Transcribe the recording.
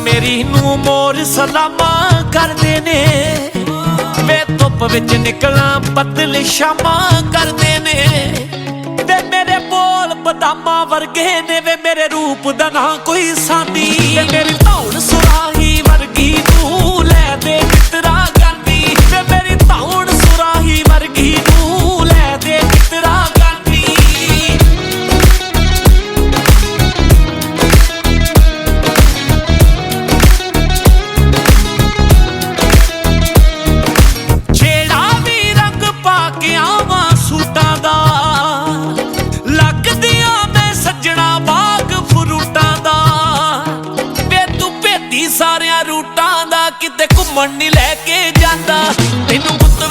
ਮੇਰੀ ਨੂੰ ਮੋਰ ਸਲਾਮਾ ਕਰਦੇ ਨੇ। ਵੇ ਧੁੱਪ ਵਿੱਚ ਨਿਕਲਾਂ, ਪਤਲ ਸ਼ਾਮਾ ਕਰਦੇ ਨੇ। ਤੇ ਮੇਰੇ ਬੋਲ ਬਦਾਮਾਂ ਵਰਗੇ ਨੇ ਵੇ, ਮੇਰੇ ਰੂਪ ਦਾ ਨਾ ਕੋਈ ਸਾਨੀ ਰੂਟਾਂ ਦਾ ਕਿਤੇ ਘੁੰਮਣ ਨਹੀਂ ਲੈ ਕੇ ਜਾਂਦਾ। ਤੈਨੂੰ ਮੁੱਤ